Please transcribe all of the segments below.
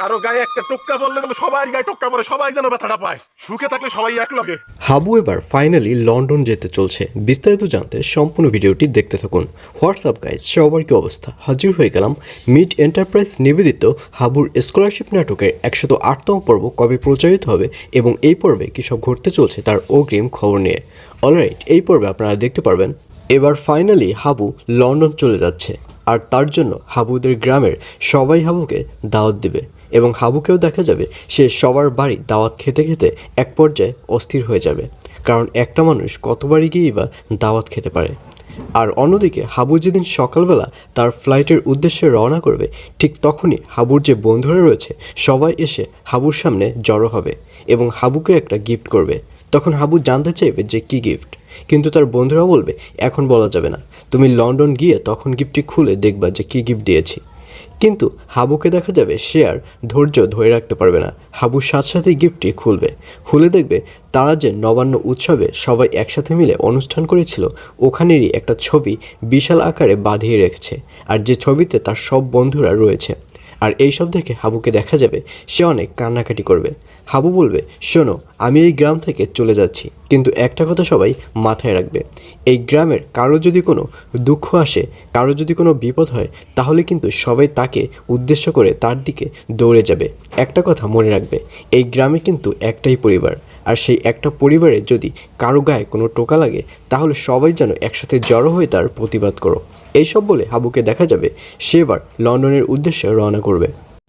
কারও গায়ে একটা টোক্কা পড়লে সবাই গায়ে টোক্কা পড়ে, সবাই যেন ব্যথাটা পায়। সুখে থাকলে সবাই এক লগে। হাবু এবার ফাইনালি লন্ডন যেতে চলছে। বিস্তারিত জানতে সম্পূর্ণ ভিডিওটি দেখতে থাকুন। হোয়াটসঅ্যাপ গাইজ সবার কি অবস্থা? হাজির হয়ে গেলাম মিড এন্টারপ্রাইজ নিবেদিত হাবুর স্কলারশিপ নাটকের একশত আটতম পর্ব কবে প্রচারিত হবে এবং এই পর্বে কী সব ঘটতে চলছে তার অগ্রিম খবর নিয়ে। অলরাইট এই পর্বে আপনারা দেখতে পারবেন, এবার ফাইনালি হাবু লন্ডন চলে যাচ্ছে। আর তার জন্য হাবুদের গ্রামের সবাই হাবুকে দাওয়াত দেবে। এবং হাবুকেও দেখা যাবে, সে সবার বাড়ি দাওয়াত খেতে খেতে এক পর্যায়ে অস্থির হয়ে যাবে। কারণ একটা মানুষ কতবারই গিয়েই বা দাওয়াত খেতে পারে। আর অন্যদিকে, হাবু যেদিন সকালবেলা তার ফ্লাইটের উদ্দেশ্যে রওনা করবে, ঠিক তখনই হাবুর যে বন্ধুরা রয়েছে, সবাই এসে হাবুর সামনে জড়ো হবে এবং হাবুকে একটা গিফট করবে। তখন হাবু জানতে চাইবে যে কী গিফট কিন্তু তার বন্ধুরা বলবে, এখন বলা যাবে না। তুমি লন্ডন গিয়ে তখন গিফটটি খুলে দেখবা যে কী গিফট দিয়েছি। কিন্তু হাবুকে দেখা যাবে সে আর ধৈর্য ধরে রাখতে পারবে না। হাবুর সাথে সাথে গিফটটি খুলবে। খুলে দেখবে তারা যে নবান্ন উৎসবে সবাই একসাথে মিলে অনুষ্ঠান করেছিল, ওখানেরই একটা ছবি বিশাল আকারে বাঁধিয়ে রেখেছে। আর যে ছবিতে তার সব বন্ধুরা রয়েছে। আর এই সব দেখে হাবুকে দেখা যাবে সে অনেক কান্নাকাটি করবে। হাবু বলবে, শোনো, আমি এই গ্রাম থেকে চলে যাচ্ছি, কিন্তু একটা কথা সবাই মাথায় রাখবে। এই গ্রামের কারও যদি কোনো দুঃখ আসে, কারও যদি কোনো বিপদ হয়, তাহলে কিন্তু সবাই তাকে উদ্দেশ্য করে তার দিকে দৌড়ে যাবে। একটা কথা মনে রাখবে, এই গ্রামে কিন্তু একটাই পরিবার। আর সেই একটা পরিবারে যদি কারও গায়ে কোনো টোকা লাগে, তাহলে সবাই যেন একসাথে জড়ো হয়ে তার প্রতিবাদ করো। এইসব বলে হাবুকে দেখা যাবে সে এবার লন্ডনের উদ্দেশ্যে রওনা করবে।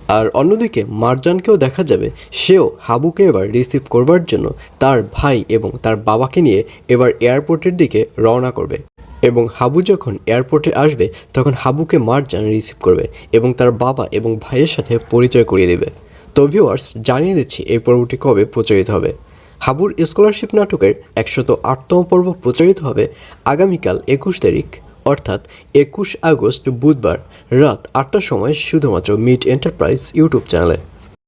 আর অন্যদিকে মারজানকেও দেখা যাবে সেও হাবুকে এবার রিসিভ করবার জন্য তার ভাই এবং তার বাবাকে নিয়ে এবার এয়ারপোর্টের দিকে রওনা করবে। এবং হাবু যখন এয়ারপোর্টে আসবে, তখন হাবুকে মারজান রিসিভ করবে এবং তার বাবা এবং ভাইয়ের সাথে পরিচয় করিয়ে দেবে। তো ভিউয়ার্স জানিয়ে দিচ্ছি এই পর্বটি কবে প্রচারিত হবে। হাবুর স্কলারশিপ নাটকের একশত আটতম পর্ব প্রচারিত হবে আগামীকাল একুশ তারিখ, অর্থাৎ একুশ আগস্ট বুধবার রাত আটটার সময় শুধুমাত্র মিট এন্টারপ্রাইজ ইউটিউব চ্যানেলে।